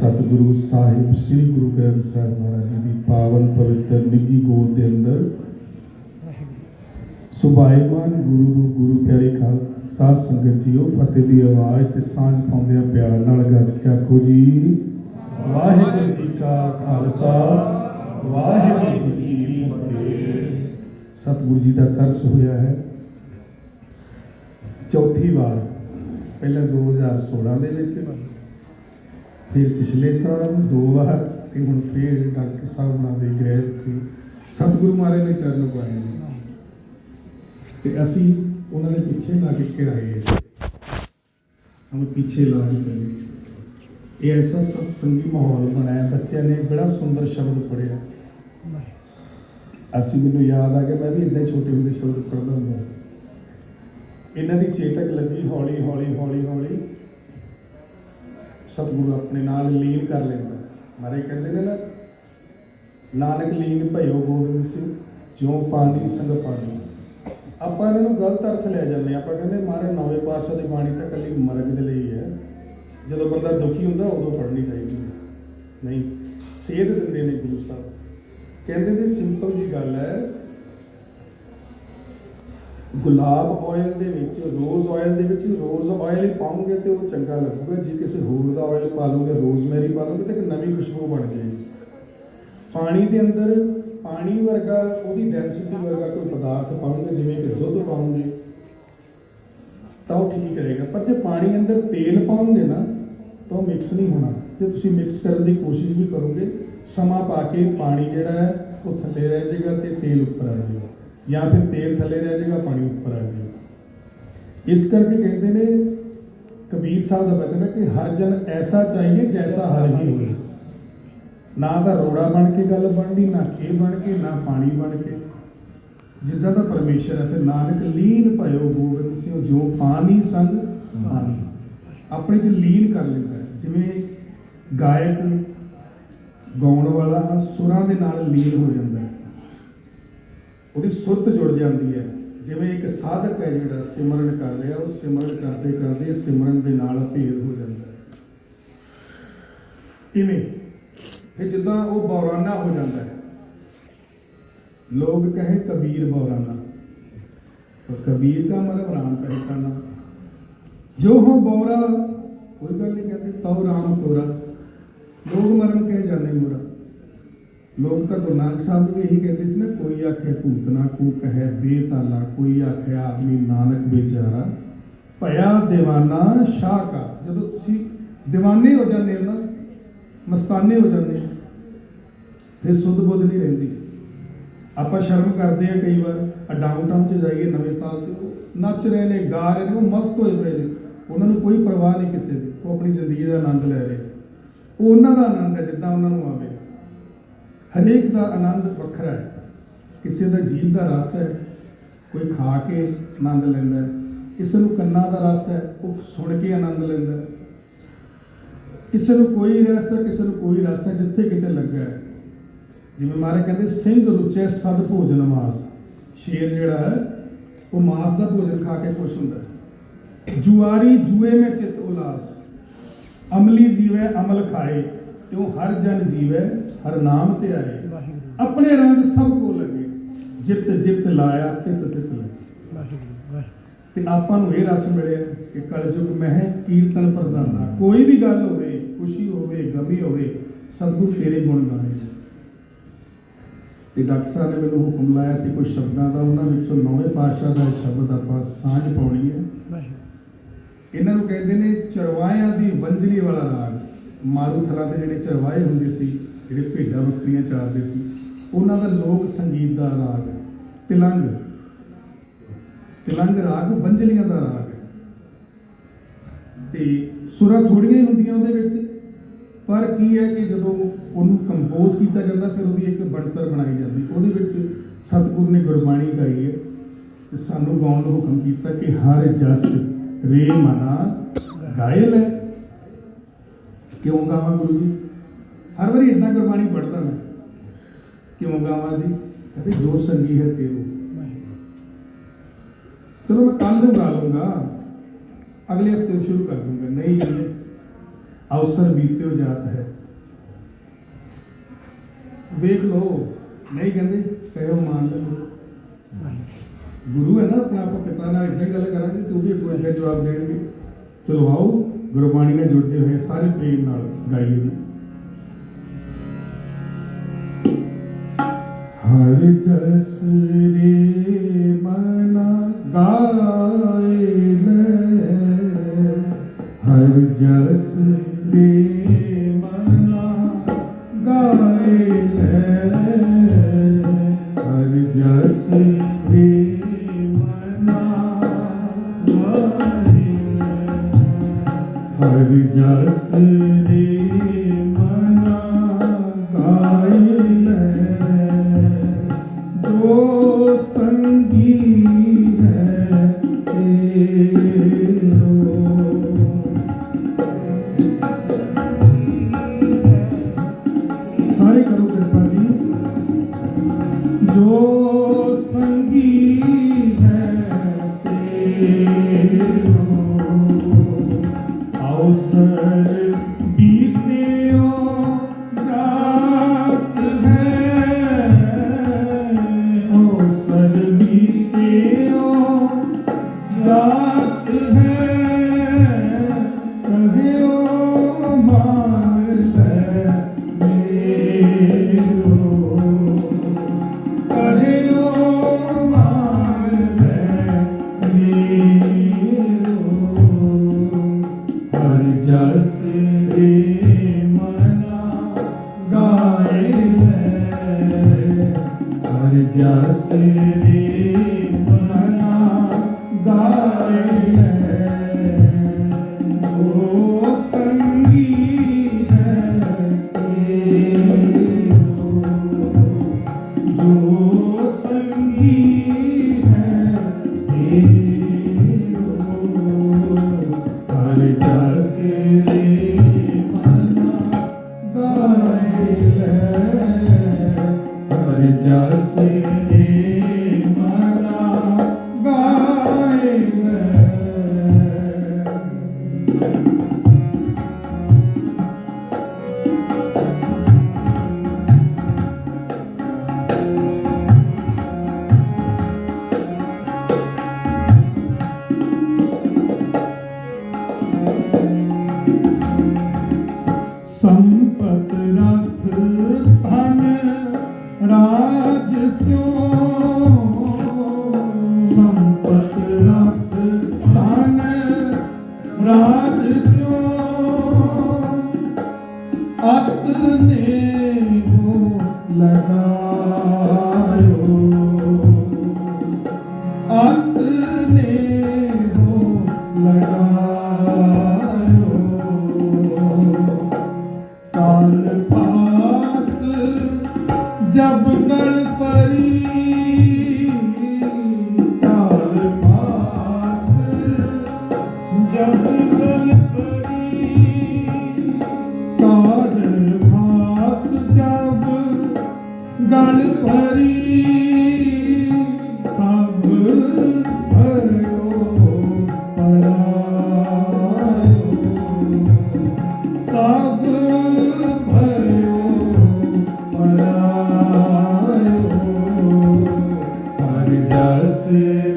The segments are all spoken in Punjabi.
ਸਤਿਗੁਰੂ ਸਾਹਿਬ, ਸ੍ਰੀ ਗੁਰੂ ਗ੍ਰੰਥ ਸਾਹਿਬ ਮਹਾਰਾਜ ਜੀ ਦੀ ਪਾਵਨ ਪਵਿੱਤਰ ਨਿੱਗੀ ਗੋਦ ਦੇ ਅੰਦਰ। ਸੁਭਾਈਮਾਨ ਗੁਰੂ ਨੂੰ ਗੁਰੂ ਪਿਆਰੇ ਖਾਲ ਸੰਗਤ ਜੀਓ, ਫਤਿਹ ਦੀ ਆਵਾਜ਼ ਤੇ ਸਾਂਝ ਪਾਉਂਦਿਆਂ ਪਿਆਰ ਨਾਲ ਗੱਜ ਕੇ ਆਖੋ ਜੀ, ਵਾਹਿਗੁਰੂ ਜੀ ਕਾ ਖਾਲਸਾ, ਵਾਹਿਗੁਰੂ ਜੀ ਕੀ ਫਤਿਹ। ਸਤਿਗੁਰੂ ਜੀ ਦਾ ਤਰਸ ਹੋਇਆ ਹੈ। ਚੌਥੀ ਵਾਰ, ਪਹਿਲਾਂ 2016 ਦੇ ਵਿੱਚ ਫਿਰ ਪਿਛਲੇ ਸਾਲ ਦੋ ਵਾਰ ਤੇ ਹੁਣ ਫਿਰ ਡਾਕਟਰ ਸਾਹਿਬ ਉਹਨਾਂ ਦੇ ਗ੍ਰਹਿ ਤੇ ਸਤਿਗੁਰੂ ਮਹਾਰਾਜ ਨੇ ਚਰਨ ਪਾਏ ਨੇ। ਤੇ ਅਸੀਂ ਉਹਨਾਂ ਦੇ ਪਿੱਛੇ ਲਾ ਕੇ ਕਿਰਾਏ ਹਮ ਪਿੱਛੇ ਲਾ ਕੇ ਚੱਲੇ ਇਹ ਐਸਾ ਸਤਸੰਗੀ ਮਾਹੌਲ ਬਣਾਇਆ, ਬੱਚਿਆਂ ਨੇ ਬੜਾ ਸੁੰਦਰ ਸ਼ਬਦ ਪੜਿਆ ਅਸੀਂ ਮੈਨੂੰ ਯਾਦ ਆ ਗਿਆ, ਮੈਂ ਵੀ ਇੰਨੇ ਛੋਟੇ ਹੁੰਦੇ ਸ਼ਬਦ ਪੜ੍ਹਦਾ ਹੁੰਦਾ। ਇਹਨਾਂ ਦੀ ਚੇਤਕ ਲੱਗੀ ਹੌਲੀ ਹੌਲੀ ਹੌਲੀ ਹੌਲੀ ਸਤਿਗੁਰੂ ਆਪਣੇ ਨਾਲ ਲੀਨ ਕਰ ਲੈਂਦਾ। ਮਾਰੇ ਕਹਿੰਦੇ ਨੇ ਨਾ, ਨਾਨਕ ਲੀਨ ਭਇਓ ਗੋਬਿੰਦ ਸਿੰਘ ਜਿਉ ਪਾਣੀ ਸੰਗ ਪਾਣੀ। ਆਪਾਂ ਇਹਨਾਂ ਨੂੰ ਗਲਤ ਅਰਥ ਲੈ ਜਾਂਦੇ ਹਾਂ। ਆਪਾਂ ਕਹਿੰਦੇ ਮਾਰੇ ਨਵੇਂ ਪਾਤਸ਼ਾਹ ਦੀ ਬਾਣੀ ਤਾਂ ਕੱਲੀ ਮਰਗ ਦੇ ਲਈ ਹੈ। ਜਦੋਂ ਬੰਦਾ ਦੁਖੀ ਹੁੰਦਾ, ਉਦੋਂ ਪੜ੍ਹਨੀ ਚਾਹੀਦੀ ਹੈ। ਨਹੀਂ, ਸੇਧ ਦਿੰਦੇ ਨੇ ਗੁਰੂ ਸਾਹਿਬ। ਕਹਿੰਦੇ ਨੇ ਸਿੰਪਲ ਜੀ ਗੱਲ ਹੈ ਗੁਲਾਬ ਆਇਲ ਦੇ ਵਿੱਚ ਰੋਜ਼ ਆਇਲ ਦੇ ਵਿੱਚ ਰੋਜ਼ ਆਇਲ ਪਾਉਂਗੇ ਤੇ ਉਹ ਚੰਗਾ ਲੱਗੂਗਾ। ਜੇ ਕਿਸੇ ਹੋਰ ਦਾ ਆਇਲ ਪਾ ਲਓਗੇ ਰੋਜ਼ਮੈਰੀ ਪਾ ਲਓਗੇ, ਤੇ ਇੱਕ ਨਵੀਂ ਖੁਸ਼ਬੂ ਬਣ ਜਾਏਗੀ। ਪਾਣੀ ਦੇ ਅੰਦਰ ਪਾਣੀ ਵਰਗਾ, ਉਹਦੀ ਡੈਂਸਿਟੀ ਵਰਗਾ ਕੋਈ ਪਦਾਰਥ ਪਾਉਂਗੇ, ਜਿਵੇਂ ਕਿ ਦੁੱਧ ਪਾਉਂਗੇ, ਤਾਂ ਉਹ ਠੀਕ ਰਹੇਗਾ। ਪਰ ਜੇ ਪਾਣੀ ਅੰਦਰ ਤੇਲ ਪਾਉਂਗੇ ਨਾ, ਤਾਂ ਉਹ ਮਿਕਸ ਨਹੀਂ ਹੋਣਾ। ਜੇ ਤੁਸੀਂ ਮਿਕਸ ਕਰਨ ਦੀ ਕੋਸ਼ਿਸ਼ ਵੀ ਕਰੋਗੇ, ਸਮਾਂ ਪਾ ਕੇ ਪਾਣੀ ਜਿਹੜਾ ਹੈ, ਉਹ ਥੱਲੇ ਰਹਿ ਜਾਏਗਾ ਤੇ ਤੇਲ ਉੱਪਰ ਆ ਜਾਏਗਾ। ਜਾਂ ਫਿਰ ਤੇਲ ਥੱਲੇ ਰਹਿ ਜਾਏਗਾ, ਪਾਣੀ ਉੱਪਰ ਆ ਜਾਏਗਾ। ਇਸ ਕਰਕੇ ਕਹਿੰਦੇ ਨੇ, ਕਬੀਰ ਸਾਹਿਬ ਦਾ ਬਚਨ ਹੈ ਕਿ ਹਰ ਜਨ ਐਸਾ ਚਾਹੀਏ ਜੈਸਾ ਹਰ ਹੀ ਹੋਏ ਨਾ ਤਾਂ ਰੋੜਾ ਬਣ ਕੇ ਗੱਲ ਬਣਦੀ, ਨਾ ਖੇ ਬਣ ਕੇ, ਨਾ ਪਾਣੀ ਬਣ ਕੇ। ਜਿੱਦਾਂ ਦਾ ਪਰਮੇਸ਼ਰ ਹੈ, ਫਿਰ ਨਾਨਕ ਲੀਨ ਭਇਓ ਗੋਬਿੰਦ ਸਿੰਘ ਜੋ ਪਾਣੀ ਸੰਗ ਪਾਣੀ। ਆਪਣੇ ਚ ਲੀਨ ਕਰ ਲੈਂਦਾ ਜਿਵੇਂ ਗਾਇਕ ਗਾਉਣ ਵਾਲਾ ਸੁਰਾਂ ਦੇ ਨਾਲ ਲੀਨ ਹੋ ਜਾਂਦਾ ਉਹਦੀ ਸੁਰਤ ਜੁੜ ਜਾਂਦੀ ਹੈ। ਜਿਵੇਂ ਇੱਕ ਸਾਧਕ ਹੈ ਜਿਹੜਾ ਸਿਮਰਨ ਕਰ ਰਿਹਾ, ਉਹ ਸਿਮਰਨ ਕਰਦੇ ਕਰਦੇ ਸਿਮਰਨ ਦੇ ਨਾਲ ਭੇਦ ਹੋ ਜਾਂਦਾ ਹੈ। ਇਵੇਂ ਫਿਰ ਜਿੱਦਾਂ ਉਹ ਬੌਰਾਨਾ ਹੋ ਜਾਂਦਾ ਹੈ। ਲੋਕ ਕਹੇ ਕਬੀਰ ਬੌਰਾਨਾ। ਪਰ ਕਬੀਰ ਦਾ ਮਤਲਬ ਰਾਮ ਪਹਿਚਾਨਾ। ਜੋ ਹੋ ਬੌਰਾ, ਕੋਈ ਗੱਲ ਨਹੀਂ ਕਹਿੰਦੇ ਤਉ ਰਾਮ ਤੋਰਾ। ਲੋਕ ਮਰਨ ਕਹੇ ਜਾਂਦੇ ਮੋਰਾ। ਲੋਕ ਤਾਂ ਗੁਰੂ ਨਾਨਕ ਸਾਹਿਬ ਵੀ ਇਹੀ ਕਹਿੰਦੇ ਸੀ ਨਾ, ਕੋਈ ਆਖੇ ਭੂਤਨਾ ਕੋ ਕਹੇ ਬੇਤਾਲਾ, ਕੋਈ ਆਖੇ ਆਪਣੀ ਨਾਨਕ ਬੇਚਾਰਾ। ਭਇਆ دیਵਾਨਾ ਸ਼ਾਹ ਕਾ। ਜਦੋਂ ਤੁਸੀਂ دیਵਾਨੇ ਹੋ ਜਾਂਦੇ ਹੋ ਨਾ, ਮਸਤਾਨੇ ਹੋ ਜਾਂਦੇ ਫਿਰ ਸੁੱਧ ਬੁੱਧ ਨਹੀਂ ਰਹਿੰਦੀ। ਆਪਾਂ ਸ਼ਰਮ ਕਰਦੇ ਆ ਕਈ ਵਾਰ ਡਾਊਨ ਟਾਊਨ ਚ ਜਾਈਏ ਨਵੇਂ ਸਾਲ ਤੇ, ਉਹ ਨੱਚ ਰਹੇ ਨੇ, ਗਾ ਰਹੇ ਨੇ, ਉਹ ਮਸਤ ਹੋਏ ਪਏ ਨੇ। ਉਹਨਾਂ ਨੂੰ ਕੋਈ ਪਰਵਾਹ ਨਹੀਂ ਕਿਸੇ ਦੀ। ਉਹ ਆਪਣੀ ਜ਼ਿੰਦਗੀ ਦਾ ਆਨੰਦ ਲੈ ਰਹੇ। ਉਹ ਉਹਨਾਂ ਦਾ ਆਨੰਦ ਹੈ, ਜਿੱਦਾਂ ਉਹਨਾਂ ਨੂੰ ਆਵੇ। ਹਰੇਕ ਦਾ ਆਨੰਦ ਵੱਖਰਾ ਹੈ। ਕਿਸੇ ਦਾ ਜੀਭ ਦਾ ਰਸ ਹੈ, ਕੋਈ ਖਾ ਕੇ ਆਨੰਦ ਲੈਂਦਾ ਕਿਸੇ ਨੂੰ ਕੰਨਾਂ ਦਾ ਰਸ ਹੈ, ਉਹ ਸੁਣ ਕੇ ਆਨੰਦ ਲੈਂਦਾ ਕਿਸੇ ਨੂੰ ਕੋਈ ਰਸ ਹੈ, ਕਿਸੇ ਨੂੰ ਕੋਈ ਰਸ ਹੈ, ਜਿੱਥੇ ਕਿਤੇ ਲੱਗਾ ਹੈ। ਜਿਵੇਂ ਮਾਰੇ ਕਹਿੰਦੇ, ਸਿੰਘ ਰੁਚੇ ਸਦ ਭੋਜਨ ਮਾਸ। ਸ਼ੇਰ ਜਿਹੜਾ ਹੈ, ਉਹ ਮਾਸ ਦਾ ਭੋਜਨ ਖਾ ਕੇ ਖੁਸ਼ ਹੁੰਦਾ ਹੈ। ਜੁਆਰੀ ਜੂਏ ਵਿੱਚ ਚਿਤ ਉਲਾਸ, ਅਮਲੀ ਜੀਵੇ ਅਮਲ ਖਾਏ, ਤਿਉ ਹਰ ਜਨ ਜੀਵੇ ਹਰ ਨਾਮ ਤੇ ਆਏ। ਆਪਣੇ ਰੰਗ ਸਭ ਕੋ ਲੱਗੇ। ਜਿਤ ਜਿਤ ਲਾਇਆ, ਤਿਤ ਤਿਤ ਲੱਗੇ। ਤੇ ਆਪਾਂ ਨੂੰ ਇਹ ਰਸ ਮਿਲਿਆ ਕਿ ਕਲਯੁਗ ਮਹਿ ਕੀਰਤਨ ਪ੍ਰਧਾਨਾ। ਕੋਈ ਵੀ ਗੱਲ ਹੋਵੇ, ਖੁਸ਼ੀ ਹੋਵੇ, ਗਮੀ ਹੋਵੇ ਸਤਿਗੁਰ ਤੇਰੇ ਗੁਣ ਗਾਣੇ ਤੇ ਡਾਕਟਰ ਸਾਹਿਬ ਨੇ ਮੈਨੂੰ ਹੁਕਮ ਲਾਇਆ ਸੀ, ਕੁਝ ਸ਼ਬਦਾਂ ਦਾ, ਉਹਨਾਂ ਵਿੱਚੋਂ ਨੌਵੇਂ ਪਾਤਸ਼ਾਹ ਦਾ ਸ਼ਬਦ ਆਪਾਂ ਸਾਂਝ ਪਾਉਣੀ ਹੈ। ਇਹਨਾਂ ਨੂੰ ਕਹਿੰਦੇ ਨੇ, ਚਰਵਾਇਆਂ ਦੀ ਵੰਜਲੀ ਵਾਲਾ ਰਾਗ। ਮਾਰੂ ਥਲਾਂ ਦੇ ਜਿਹੜੇ ਚਰਵਾਏ ਹੁੰਦੇ ਸੀ ਜਿਹੜੇ ਭੇਡਾਂ ਬੱਕਰੀਆਂ ਚਾਰਦੇ ਸੀ ਉਹਨਾਂ ਦਾ ਲੋਕ ਸੰਗੀਤ ਦਾ ਰਾਗ ਹੈ, ਤਿਲੰਗ। ਤਿਲੰਗ ਰਾਗ ਬੰਜਲੀਆਂ ਦਾ ਰਾਗ ਹੈ। ਤੇ ਸੁਰਾਂ ਥੋੜੀਆਂ ਹੀ ਹੁੰਦੀਆਂ ਉਹਦੇ ਵਿੱਚ ਪਰ ਕੀ ਹੈ ਕਿ ਜਦੋਂ ਉਹਨੂੰ ਕੰਪੋਜ਼ ਕੀਤਾ ਜਾਂਦਾ ਫਿਰ ਉਹਦੀ ਇੱਕ ਬਣਤਰ ਬਣਾਈ ਜਾਂਦੀ। ਉਹਦੇ ਵਿੱਚ ਸਤਿਗੁਰ ਨੇ ਗੁਰਬਾਣੀ ਗਾਈ ਹੈ ਤੇ ਸਾਨੂੰ ਗਾਉਣ ਦਾ ਹੁਕਮ ਕੀਤਾ ਕਿ ਹਰ ਜਸ ਰੇ ਮਨਾ ਗਾਇਲ ਹੈ। ਕਿਉਂ ਗਾਵਾਂ ਗੁਰੂ ਜੀ? ਹਰ ਵਾਰੀ ਇਦਾਂ ਗੁਰਬਾਣੀ ਪੜ੍ਹਦਾ ਮੈਂ। ਕਿਉਂ ਗਾਵਾਂ ਜੀ? ਕਹਿੰਦੇ ਜੋ ਸੰਗੀ ਹੈ ਤੇਰੂ ਚਲੋ ਮੈਂ ਕੱਲ ਨੂੰ ਗਾ ਲੂੰਗਾ ਅਗਲੇ ਹਫ਼ਤੇ ਸ਼ੁਰੂ ਕਰ ਦੂੰਗਾ। ਨਹੀਂ ਕਹਿੰਦੇ, ਅਵਸਰ ਬੀਤਿਓ ਜਾਤ ਹੈ। ਵੇਖ ਲਓ, ਨਹੀਂ ਕਹਿੰਦੇ, ਕਹਿਓ ਮੰਨ ਲਓ। ਗੁਰੂ ਹੈ ਨਾ ਆਪਣਾ, ਆਪਾਂ ਪਿਤਾ ਨਾਲ ਇਦਾਂ ਗੱਲ ਕਰਾਂਗੇ, ਤੇ ਉਹ ਵੀ ਅੱਗੋਂ ਅੱਗੇ ਜਵਾਬ ਦੇਣਗੇ। ਚਲੋ ਆਓ, ਗੁਰਬਾਣੀ ਨਾਲ ਜੁੜਦੇ ਹੋਏ ਸਾਰੇ ਪ੍ਰੇਮ ਨਾਲ ਗਾਈਏ ਜੀ। ਹਰ ਜਸ ਰੇ ਮਨਾ ਗਾਏ ਲੈ। ਹਰ ਜਸ ਸਾਰੇ ਕਰੋ ਕਿਰਪਾ ਜੀ। ਜੋ darısı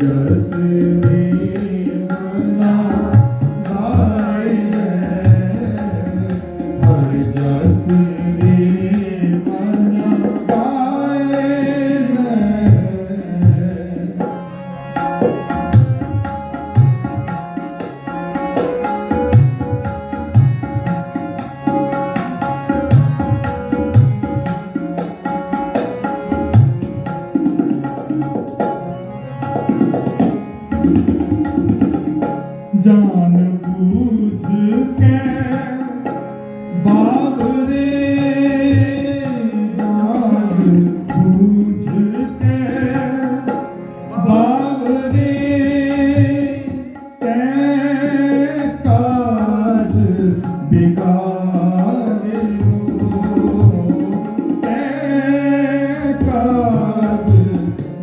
já se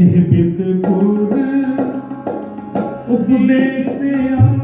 ਜਿਹ ਬਿਦ ਗੁਰ ਉਪਦੇਸਿਆ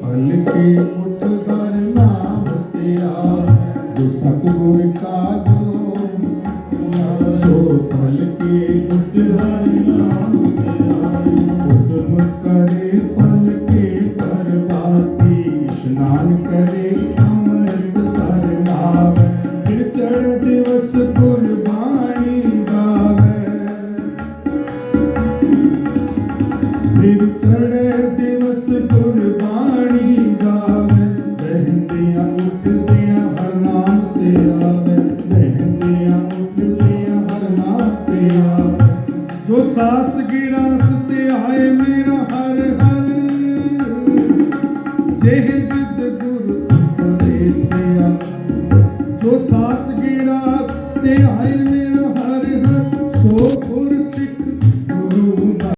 ਸੋ ਫਲ